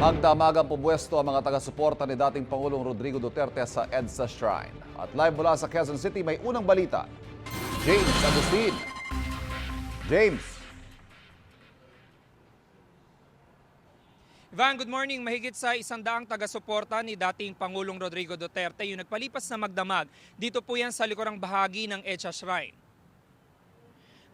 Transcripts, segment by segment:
Magdamagang pumwesto ang mga taga-suporta ni dating Pangulong Rodrigo Duterte sa EDSA Shrine. At live mula sa Quezon City, may unang balita. James Agustin. James. Ivan, good morning. Mahigit sa isang daang taga-suporta ni dating Pangulong Rodrigo Duterte yung nagpalipas na magdamag. Dito po yan sa likurang bahagi ng Echa Shrine.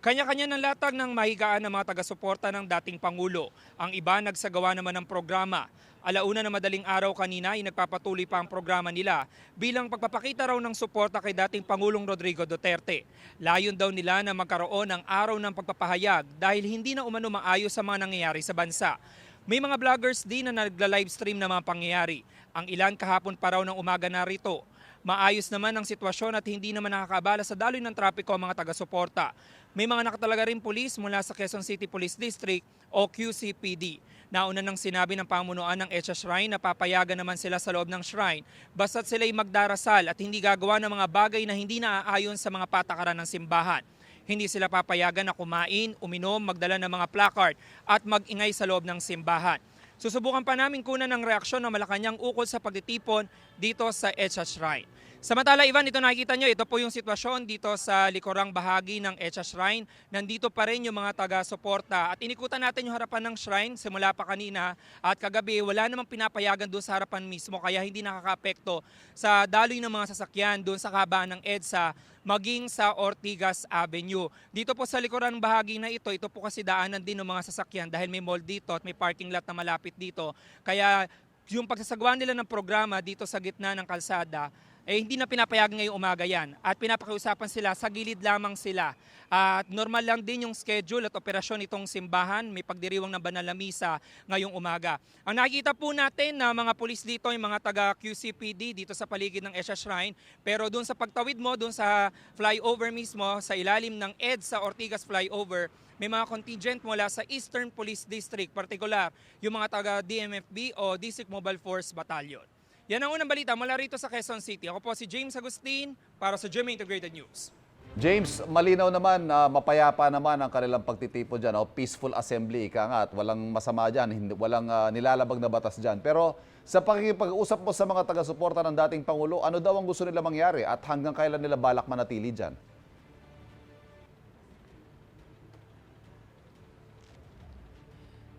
Kanya-kanya ng latag ng mahigaan ng mga taga-suporta ng dating Pangulo. Ang iba nagsagawa naman ng programa. Alauna na madaling araw kanina ay nagpapatuloy pa ang programa nila bilang pagpapakita raw ng suporta kay dating Pangulong Rodrigo Duterte. Layon daw nila na magkaroon ng araw ng pagpapahayag dahil hindi na umano maayos sa mga nangyayari sa bansa. May mga vloggers din na nagla-livestream ng mga pangyayari. Ang ilan kahapon pa raw ng umaga narito. Maayos naman ang sitwasyon at hindi naman nakakabala sa daloy ng trapiko ang mga taga-suporta. May mga nakatalaga rin pulis mula sa Quezon City Police District o QCPD. Nauna nang sinabi ng pamunuan ng Echa Shrine na papayagan naman sila sa loob ng shrine basta't sila'y magdarasal at hindi gagawa ng mga bagay na hindi naaayon sa mga patakaran ng simbahan. Hindi sila papayagan na kumain, uminom, magdala ng mga placard at magingay sa loob ng simbahan. Susubukan pa namin kunan ng reaksyon ng Malacanang ukol sa pagtitipon dito sa Echa Shrine. Samantala, Ivan, ito nakikita nyo, ito po yung sitwasyon dito sa likurang bahagi ng Echa Shrine. Nandito pa rin yung mga taga-suporta at inikutan natin yung harapan ng shrine simula pa kanina at kagabi wala namang pinapayagan doon sa harapan mismo kaya hindi nakaka-apekto sa daloy ng mga sasakyan doon sa kabaan ng EDSA maging sa Ortigas Avenue. Dito po sa likuran bahagi na ito, ito po kasi daanan din ng mga sasakyan dahil may mall dito at may parking lot na malapit dito. Kaya yung pagsasagawa nila ng programa dito sa gitna ng kalsada, eh hindi na pinapayagan ngayong umaga yan. At pinapakiusapan sila, sa gilid lamang sila. At normal lang din yung schedule at operasyon itong simbahan. May pagdiriwang ng banal na misa ngayong umaga. Ang nakikita po natin na mga pulis dito, yung mga taga QCPD dito sa paligid ng Esha Shrine. Pero doon sa pagtawid mo, doon sa flyover mismo, sa ilalim ng ED sa Ortigas flyover, may mga contingent mula sa Eastern Police District, particular yung mga taga DMFB o District Mobile Force Battalion. Yan ang unang balita mula rito sa Quezon City. Ako po si James Agustin para sa GMA Integrated News. James, malinaw naman na mapayapa naman ang kanilang pagtitipon dyan. O, peaceful assembly, ika nga, at walang masama dyan, hindi, walang ah, nilalabag na batas dyan. Pero sa pakikipag-usap mo sa mga taga-suporta ng dating Pangulo, ano daw ang gusto nila mangyari at hanggang kailan nila balak manatili dyan?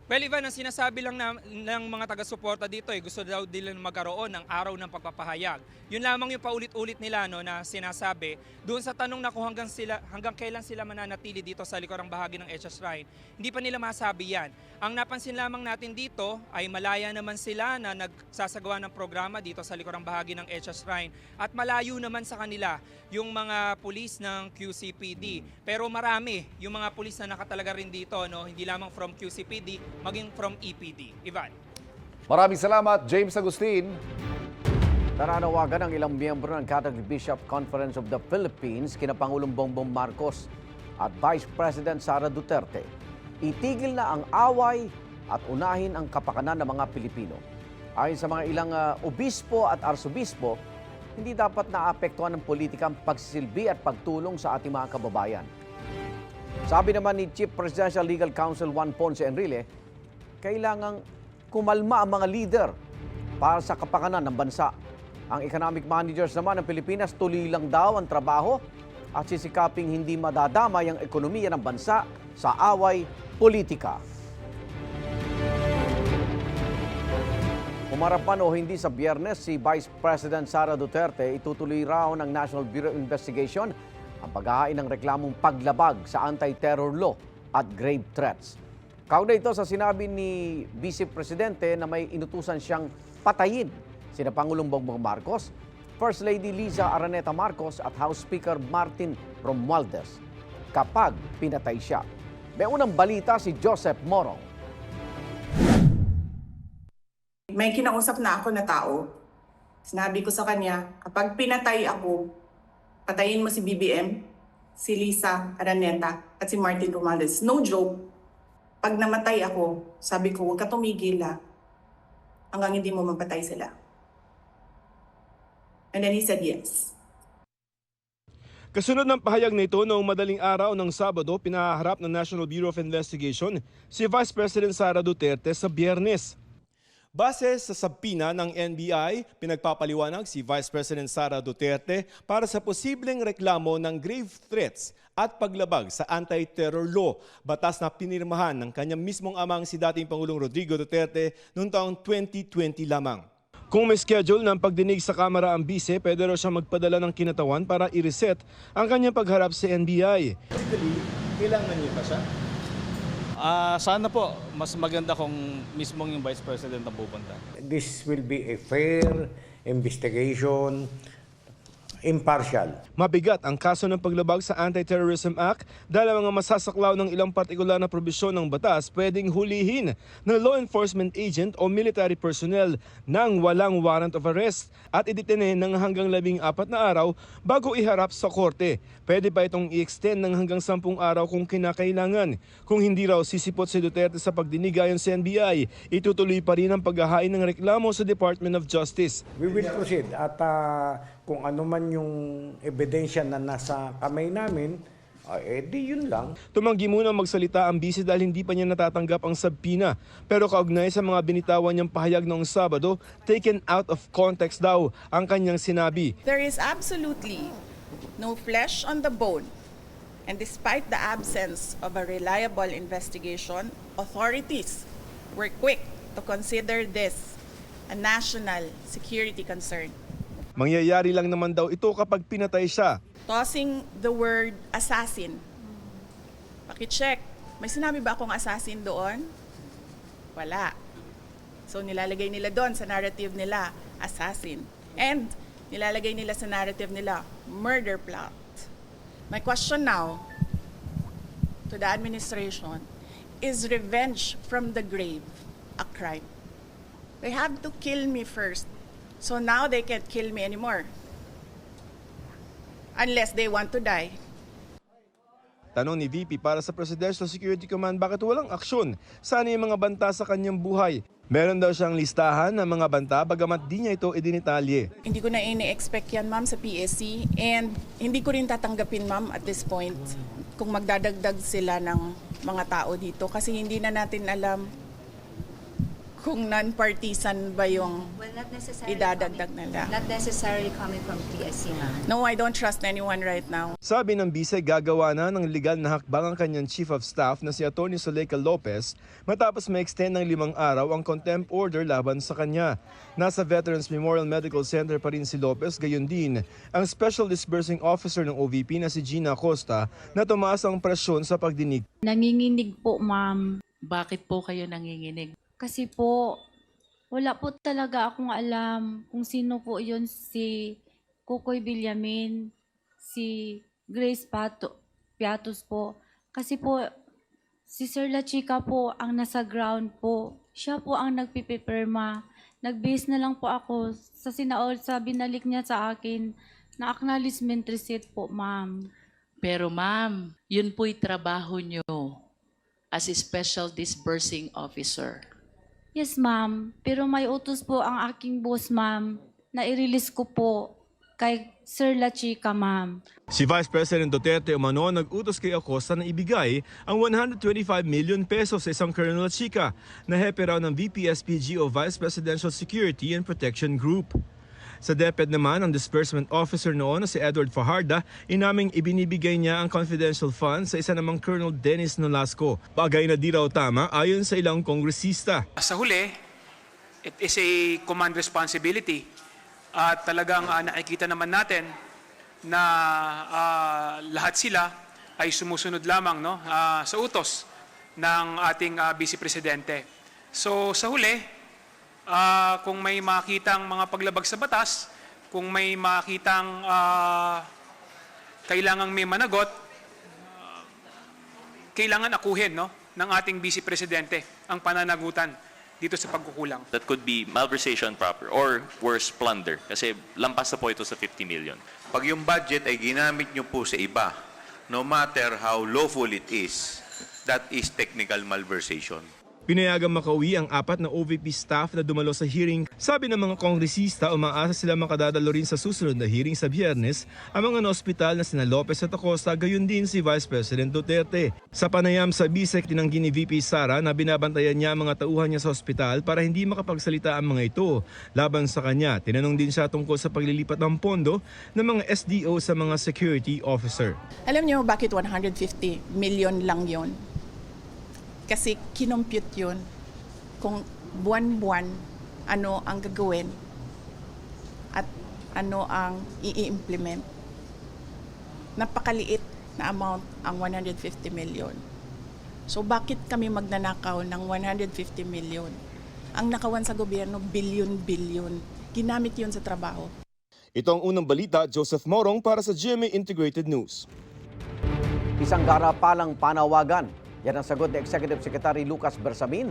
Well, Ivan, ang sinasabi lang na, ng mga taga-suporta dito eh, gusto daw nila magkaroon ng araw ng pagpapahayag. Yun lamang yung paulit-ulit nila no, na sinasabi. Doon sa tanong na kung hanggang, sila, hanggang kailan sila mananatili dito sa likurang bahagi ng Echa Shrine, hindi pa nila masabi yan. Ang napansin lamang natin dito ay malaya naman sila na nagsasagawa ng programa dito sa likurang bahagi ng Echa Shrine at malayo naman sa kanila yung mga pulis ng QCPD. Pero marami yung mga pulis na nakatalaga rin dito, no? hindi lamang from QCPD, maging from EPD. Ivan. Maraming salamat, James Agustin. Nananawagan ang ilang miyembro ng Catholic Bishop Conference of the Philippines kina Pangulong Bongbong Marcos at Vice President Sara Duterte. Itigil na ang away at unahin ang kapakanan ng mga Pilipino. Ayon sa mga ilang ah, obispo at arsobispo, hindi dapat naapektuhan ng politika ang pagsisilbi at pagtulong sa ating mga kababayan. Sabi naman ni Chief Presidential Legal Counsel Juan Ponce Enrile, kailangang kumalma ang mga leader para sa kapakanan ng bansa. Ang economic managers naman ng Pilipinas tuloy lang daw ang trabaho at sisikaping hindi madadamay ang ekonomiya ng bansa sa away politika. Umarapan o hindi sa biyernes, si Vice President Sara Duterte itutuloy raw ng National Bureau of Investigation ang paghahain ng reklamong paglabag sa anti-terror law at grave threats. Kaugnay ito sa sinabi ni Vice Presidente na may inutusan siyang patayin sina Pangulong Bongbong Marcos, First Lady Liza Araneta Marcos at House Speaker Martin Romualdez kapag pinatay siya. May unang balita si Joseph Morong. May kinausap na ako na tao. Sinabi ko sa kanya, kapag pinatay ako, patayin mo si BBM, si Lisa Araneta, at si Martin Romualdez. No joke. Pag namatay ako, sabi ko, huwag ka tumigil ha. Hanggang hindi mo mapatay sila. And then he said yes. Kasunod ng pahayag nito noong madaling araw ng Sabado, pinaharap ng National Bureau of Investigation si Vice President Sara Duterte sa biyernes. Base sa sabpina ng NBI, pinagpapaliwanag si Vice President Sara Duterte para sa posibleng reklamo ng grave threats at paglabag sa anti-terror law, batas na pinirmahan ng kanyang mismong amang si dating Pangulong Rodrigo Duterte noong taong 2020 lamang. Kung may schedule ng pagdinig sa Kamara ang bise, pwede raw siya magpadala ng kinatawan para i-reset ang kanyang pagharap sa NBI. Kailangan niyo pa siya? Ah, sana po mas maganda kung mismong yung Vice President ang pupunta. This will be a fair investigation, impartial. Mabigat ang kaso ng paglabag sa Anti-Terrorism Act dahil mga masasaklaw ng ilang partikular na probisyon ng batas pwedeng hulihin ng law enforcement agent o military personnel nang walang warrant of arrest at idetene ng hanggang labing apat na araw bago iharap sa korte. Pwede pa itong i-extend ng hanggang sampung araw kung kinakailangan. Kung hindi raw sisipot si Duterte sa pagdinig ayon sa NBI, itutuloy pa rin ang paghahain ng reklamo sa Department of Justice. We will proceed at ah, kung ano man yung ebidensya na nasa kamay namin, ah, eh di yun lang. Tumanggi muna magsalita ang bisi dahil hindi pa niya natatanggap ang sabpina. Pero kaugnay sa mga binitawan niyang pahayag noong Sabado, taken out of context daw ang kanyang sinabi. There is absolutely no flesh on the bone. And despite the absence of a reliable investigation, authorities were quick to consider this a national security concern. Mangyayari lang naman daw ito kapag pinatay siya. Tossing the word assassin. Pakicheck. May sinabi ba akong assassin doon? Wala. So nilalagay nila doon sa narrative nila, assassin. And nilalagay nila sa narrative nila, murder plot. My question now to the administration, is revenge from the grave a crime? They have to kill me first. So now they can't kill me anymore. Unless they want to die. Tanong ni VP para sa Presidential Security Command bakit walang aksyon? Sana yung mga banta sa kanyang buhay? Meron daw siyang listahan ng mga banta bagamat di niya ito idinitalye. Hindi ko na ini-expect yan, ma'am, sa PSC. And hindi ko rin tatanggapin, ma'am, at this point, kung magdadagdag sila ng mga tao dito. Kasi hindi na natin alam kung non-partisan ba yung Well, not necessarily idadagdag coming, nila. Not necessarily coming from PSC, ma'am. No, I don't trust anyone right now. Sabi ng bise, gagawa na ng legal na hakbang ang kanyang Chief of Staff na si Atty. Soleca Lopez matapos ma-extend ng limang araw ang contempt order laban sa kanya. Nasa Veterans Memorial Medical Center pa rin si Lopez, gayon din ang Special Disbursing Officer ng OVP na si Gina Acosta na tumaas ang presyon sa pagdinig. Nanginginig po, ma'am. Bakit po kayo nanginginig? Kasi po, wala po talaga akong alam kung sino po yun si Kukoy Villamin, si Grace Pato, Piatos po. Kasi po, si Sir La Chica po ang nasa ground po. Siya po ang nagpipipirma. Nag-base na lang po ako sa sinaol sa binalik niya sa akin na acknowledgement receipt po, ma'am. Pero ma'am, yun po'y trabaho nyo as a special disbursing officer. Yes, ma'am. Pero may utos po ang aking boss, ma'am, na i-release ko po kay Sir La Chica, ma'am. Si Vice President Duterte umano nag-utos kay Acosta na ibigay ang 125 million pesos sa isang Colonel Chica na hepe raw ng VPSPG o Vice Presidential Security and Protection Group. Sa DepEd naman, ang disbursement officer noon si Edward Fajarda, inaming ibinibigay niya ang confidential funds sa isa namang Colonel Dennis Nolasco. Bagay na di raw tama ayon sa ilang kongresista. Sa huli, it is a command responsibility. At talagang ah, nakikita naman natin na ah, lahat sila ay sumusunod lamang no, ah, sa utos ng ating ah, Vice Presidente. So sa huli, ah, kung may makitang mga paglabag sa batas, kung may makitang ah, kailangang may managot, ah, kailangan akuhin no, ng ating Vice Presidente ang pananagutan dito sa pagkukulang. That could be malversation proper or worse, plunder. Kasi lampas na po ito sa 50 million. Pag yung budget ay ginamit nyo po sa iba, no matter how lawful it is, that is technical malversation. Pinayagang makauwi ang apat na OVP staff na dumalo sa hearing. Sabi ng mga kongresista, umaasa sila makadadalo rin sa susunod na hearing sa biyernes ang mga na-ospital na sina Lopez at Acosta, gayon din si Vice President Duterte. Sa panayam sa BISEC, tinanggi ni VP Sara na binabantayan niya ang mga tauhan niya sa ospital para hindi makapagsalita ang mga ito. Laban sa kanya, tinanong din siya tungkol sa paglilipat ng pondo ng mga SDO sa mga security officer. Alam niyo bakit 150 million lang yon? Kasi kinompute yun kung buwan-buwan ano ang gagawin at ano ang i-implement. Napakaliit na amount ang 150 million. So bakit kami magnanakaw ng 150 million? Ang nakawan sa gobyerno, billion-billion. Ginamit yun sa trabaho. Ito ang unang balita, Joseph Morong para sa GMA Integrated News. Isang garapalang panawagan. Yan ang sagot ni Executive Secretary Lucas Bersamin.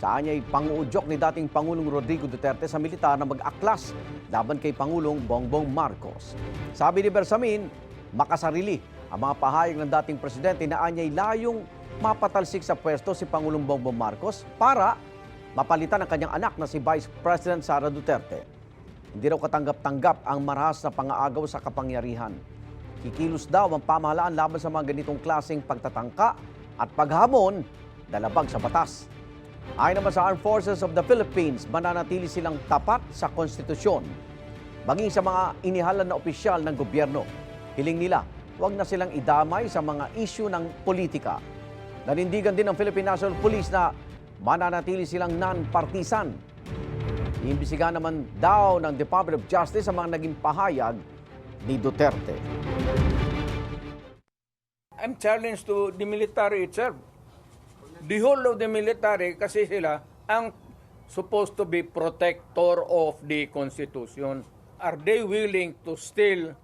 Saan niya panguudyok ni dating Pangulong Rodrigo Duterte sa militar na mag-aklas laban kay Pangulong Bongbong Marcos. Sabi ni Bersamin, makasarili ang mga pahayag ng dating presidente na anyay layong mapatalsik sa pwesto si Pangulong Bongbong Marcos para mapalitan ang kanyang anak na si Vice President Sara Duterte. Hindi raw katanggap-tanggap ang marahas na pangaagaw sa kapangyarihan. Kikilos daw ang pamahalaan laban sa mga ganitong klaseng pagtatangka at paghamon na labag sa batas. Ayon naman sa Armed Forces of the Philippines, mananatili silang tapat sa konstitusyon. Maging sa mga inihalan na opisyal ng gobyerno, hiling nila huwag na silang idamay sa mga isyu ng politika. Nanindigan din ng Philippine National Police na mananatili silang non-partisan. Iimbisigahan naman daw ng Department of Justice ang mga naging pahayag ni Duterte. I'm challenged to the military itself. The whole of the military kasi sila ang supposed to be protector of the Constitution. Are they willing to still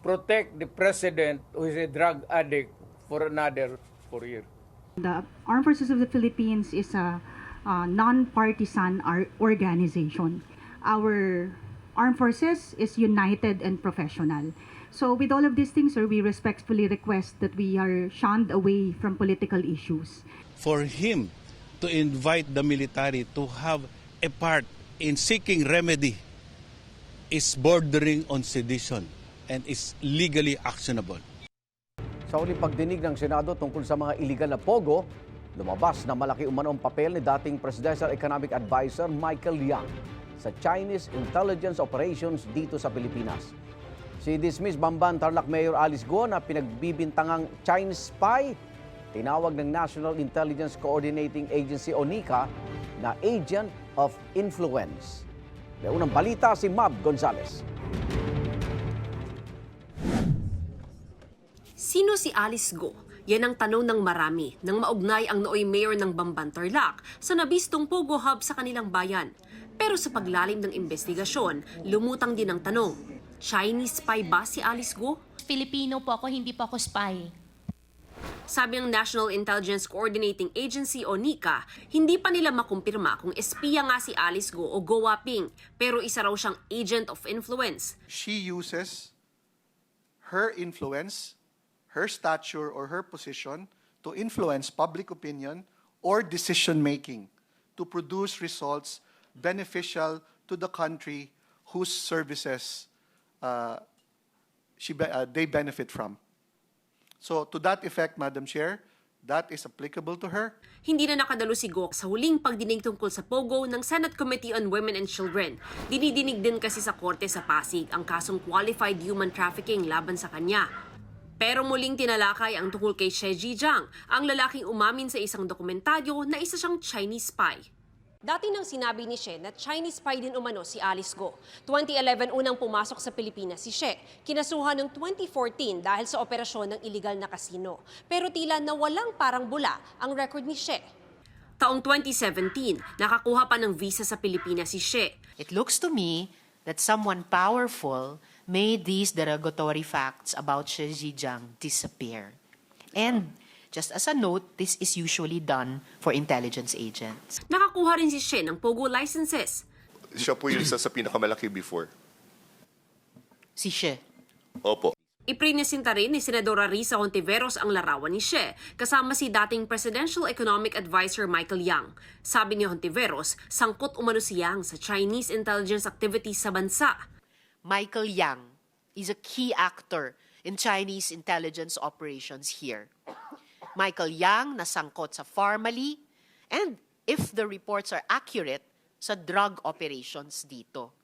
protect the president who is a drug addict for another four years? The Armed Forces of the Philippines is a uh, non-partisan ar- organization. Our armed forces is united and professional. So with all of these things, sir, we respectfully request that we are shunned away from political issues. For him to invite the military to have a part in seeking remedy is bordering on sedition and is legally actionable. Sa uling pagdinig ng Senado tungkol sa mga iligal na pogo, lumabas na malaki umanong papel ni dating Presidential Economic Advisor Michael Yang sa Chinese intelligence operations dito sa Pilipinas. Si dismiss Bamban Tarlac Mayor Alice Go na pinagbibintangang Chinese spy, tinawag ng National Intelligence Coordinating Agency o NICA na Agent of Influence. May unang balita si Mab Gonzales. Sino si Alice Go? Yan ang tanong ng marami nang maugnay ang nooy mayor ng Bamban Tarlac sa nabistong Pogo Hub sa kanilang bayan. Pero sa paglalim ng investigasyon, lumutang din ang tanong, Chinese spy ba si Alice Go? Filipino po ako, hindi po ako spy. Sabi ng National Intelligence Coordinating Agency o NICA, hindi pa nila makumpirma kung espiya nga si Alice Go o Go Waping, pero isa raw siyang agent of influence. she uses her influence, her stature, or her position to influence public opinion or decision making to produce results beneficial to the country whose services uh, she be- uh, they benefit from. So, to that effect, Madam Chair, that is applicable to her. Hindi na nakadalo si Go sa huling pagdinig tungkol sa Pogo ng Senate Committee on Women and Children. Dinidinig din kasi sa korte sa Pasig ang kasong qualified human trafficking laban sa kanya. Pero muling tinalakay ang tungkol kay She Jijiang, ang lalaking umamin sa isang dokumentaryo na isa siyang Chinese spy. Dati nang sinabi ni She na Chinese spy din umano si Alice Go. 2011 unang pumasok sa Pilipinas si She. Kinasuhan noong 2014 dahil sa operasyon ng illegal na kasino. Pero tila na walang parang bula ang record ni She. Taong 2017, nakakuha pa ng visa sa Pilipinas si She. It looks to me that someone powerful made these derogatory facts about Shi Zhejiang disappear. And just as a note, this is usually done for intelligence agents. Nakakuha rin si She ng Pogo licenses. Siya po yung isa sa pinakamalaki before. Si Shi. Opo. Iprinisinta rin ni Senadora Risa Hontiveros ang larawan ni She, kasama si dating Presidential Economic Advisor Michael Yang. Sabi ni Hontiveros, sangkot umano si Yang sa Chinese intelligence activities sa bansa. Michael Yang is a key actor in Chinese intelligence operations here. Michael Yang nasangkot sa Farmally and, if the reports are accurate, sa drug operations dito.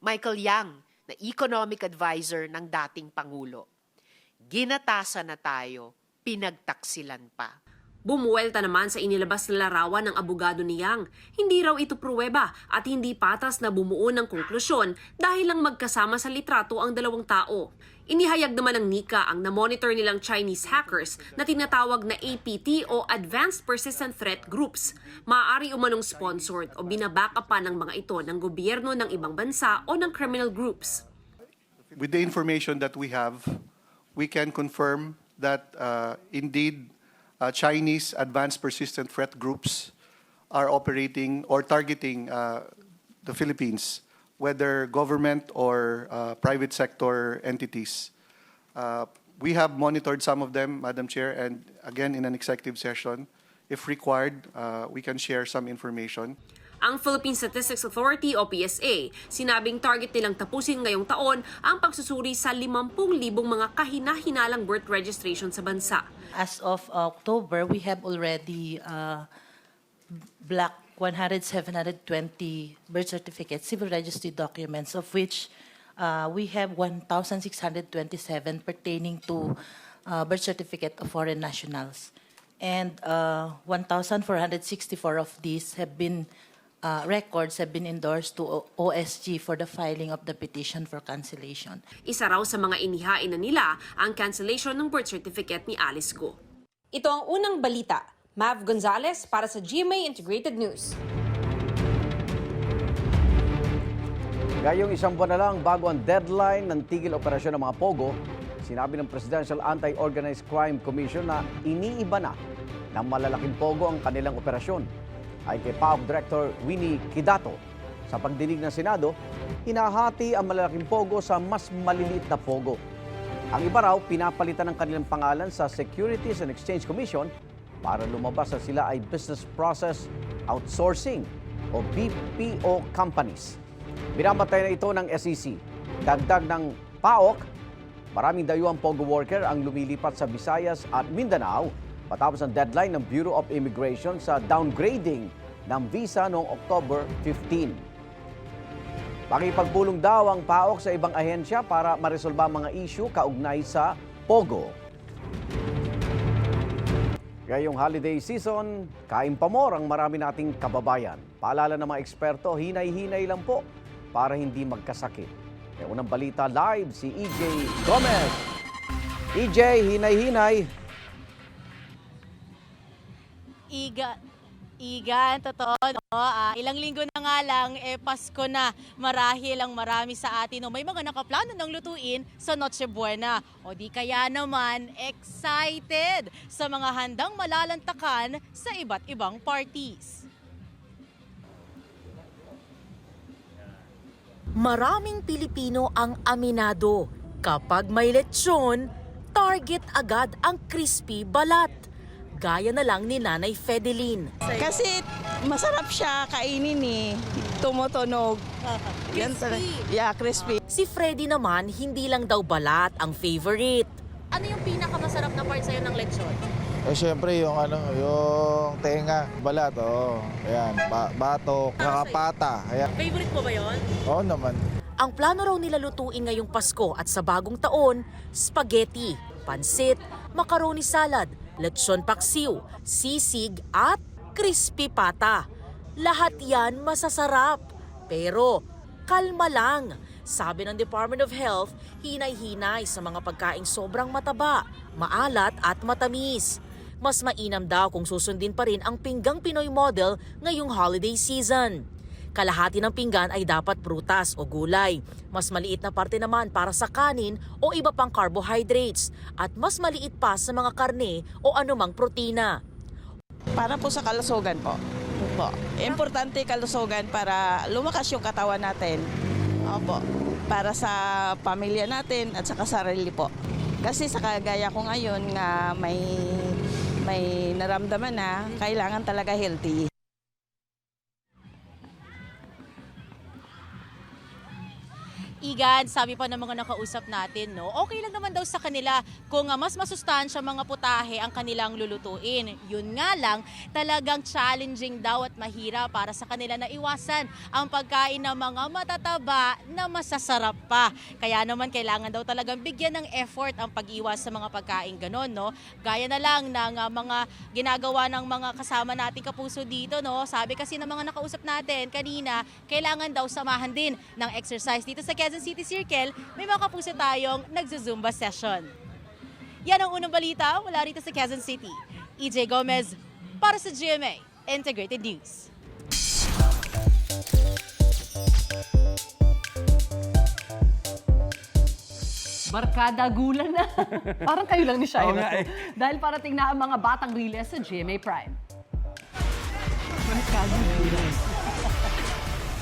Michael Yang na economic advisor ng dating Pangulo. Ginatasan na tayo, pinagtaksilan pa. Bumuwelta naman sa inilabas na larawan ng abogado ni Yang. Hindi raw ito pruweba at hindi patas na bumuo ng konklusyon dahil lang magkasama sa litrato ang dalawang tao. Inihayag naman ng Nika ang na-monitor nilang Chinese hackers na tinatawag na APT o Advanced Persistent Threat Groups. Maaari umanong sponsored o binabaka pa ng mga ito ng gobyerno ng ibang bansa o ng criminal groups. With the information that we have, we can confirm that uh, indeed Chinese advanced persistent threat groups are operating or targeting uh, the Philippines, whether government or uh, private sector entities. Uh, we have monitored some of them, Madam Chair, and again in an executive session, if required, uh, we can share some information. Ang Philippine Statistics Authority o PSA, sinabing target nilang tapusin ngayong taon ang pagsusuri sa 50,000 mga kahina-hinalang birth registration sa bansa. As of October, we have already uh, black 100, 720 birth certificates, civil registry documents, of which uh, we have 1,627 pertaining to uh, birth certificate of foreign nationals. And uh, 1,464 of these have been, uh, records have been endorsed to O- OSG for the filing of the petition for cancellation. Isa raw sa mga inihain na nila ang cancellation ng birth certificate ni Alice Go. Ito ang unang balita. Mav Gonzalez para sa GMA Integrated News. Ngayong isang buwan na lang bago ang deadline ng tigil operasyon ng mga POGO, sinabi ng Presidential Anti-Organized Crime Commission na iniiba na ng malalaking POGO ang kanilang operasyon. Ay kay PAOK Director Winnie Kidato, sa pagdinig ng Senado, hinahati ang malalaking POGO sa mas maliliit na POGO. Ang iba raw, pinapalitan ng kanilang pangalan sa Securities and Exchange Commission para lumabas na sila ay Business Process Outsourcing o BPO companies. Binamatay na ito ng SEC. Dagdag ng PAOK, maraming dayuang POGO worker ang lumilipat sa Visayas at Mindanao matapos ang deadline ng Bureau of Immigration sa downgrading ng visa noong October 15. Pakipagpulong daw ang PAOK sa ibang ahensya para maresolba mga issue kaugnay sa POGO. Ngayong holiday season, kain pa more ang marami nating kababayan. Paalala ng mga eksperto, hinay-hinay lang po para hindi magkasakit. May unang balita live si EJ Gomez. EJ, hinay-hinay. Iga, Igan, totoo, no? Ah, ilang linggo na nga lang, eh, Pasko na. Marahil ang marami sa atin, no? May mga nakaplano ng lutuin sa Noche Buena. O di kaya naman, excited sa mga handang malalantakan sa iba't ibang parties. Maraming Pilipino ang aminado. Kapag may lechon, target agad ang crispy balat. Gaya na lang ni Nanay Fedeline. Kasi masarap siya kainin eh. Tumutunog. Yan talaga. Yeah, crispy. Si Freddy naman, hindi lang daw balat ang favorite. Ano yung pinakamasarap na part sa'yo ng lechon? Eh syempre yung ano, yung tenga, balat, oh. Ayan, ba- batok, nakapata. Ayan. Favorite mo ba yon? Oo naman. Ang plano raw nila lutuin ngayong Pasko at sa bagong taon, spaghetti, pansit, macaroni salad, lechon paksiw, sisig at crispy pata. Lahat yan masasarap. Pero kalma lang. Sabi ng Department of Health, hinay-hinay sa mga pagkaing sobrang mataba, maalat at matamis. Mas mainam daw kung susundin pa rin ang pinggang Pinoy model ngayong holiday season. Kalahati ng pinggan ay dapat prutas o gulay. Mas maliit na parte naman para sa kanin o iba pang carbohydrates. At mas maliit pa sa mga karne o anumang protina. Para po sa kalusugan po. po. Importante kalusugan para lumakas yung katawan natin. Opo, para sa pamilya natin at saka sarili po. Kasi sa kagaya ko ngayon nga may may naramdaman na, kailangan talaga healthy. Igan, sabi pa ng mga nakausap natin, no, okay lang naman daw sa kanila kung ah, mas masustansya mga putahe ang kanilang lulutuin. Yun nga lang, talagang challenging daw at mahirap para sa kanila na iwasan ang pagkain ng mga matataba na masasarap pa. Kaya naman kailangan daw talagang bigyan ng effort ang pag-iwas sa mga pagkain ganon, no? Gaya na lang ng ah, mga ginagawa ng mga kasama nating kapuso dito, no? Sabi kasi ng mga nakausap natin kanina, kailangan daw samahan din ng exercise dito sa Quezon City Circle, may mga kapuso tayong nagzuzumba session. Yan ang unang balita mula rito sa Quezon City. EJ Gomez para sa GMA Integrated News. Barkada gulan na. Parang kayo lang ni Shira. Nga eh. Dahil parating na ang mga batang riles sa GMA Prime. Barkada gulan.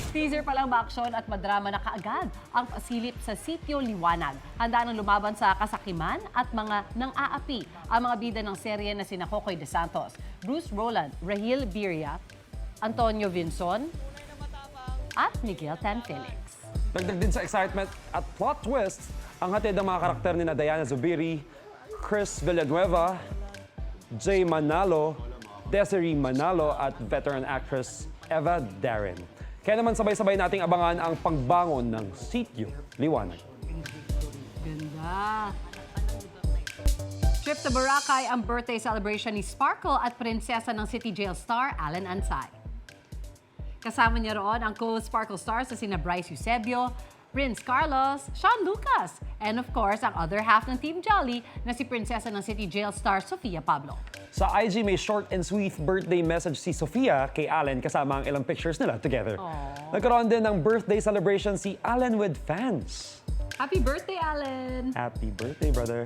Teaser pa lang ba-aksyon at madrama na kaagad ang pasilip sa Sitio Liwanag. Handa nang lumaban sa kasakiman at mga nang-aapi ang mga bida ng serye na sina Kokoy De Santos, Bruce Roland, Rahil Biria, Antonio Vinson, at Miguel Tan Felix. Dagdag din sa excitement at plot twist ang hatid ng mga karakter ni na Diana Zubiri, Chris Villanueva, Jay Manalo, Desiree Manalo at veteran actress Eva Darren. Kaya naman sabay-sabay nating abangan ang pagbangon ng sityo Liwanag. Ganda. Trip to Boracay ang birthday celebration ni Sparkle at prinsesa ng City Jail star Alan Ansay. Kasama niya roon ang co-Sparkle stars na sina Bryce Eusebio, Prince Carlos, Sean Lucas, and of course, ang other half ng Team Jolly na si prinsesa ng City Jail star Sofia Pablo. Sa IG may short and sweet birthday message si Sofia kay Allen kasama ang ilang pictures nila together. Nagkaroon din ng birthday celebration si Allen with fans. Happy birthday, Alan! Happy birthday, brother!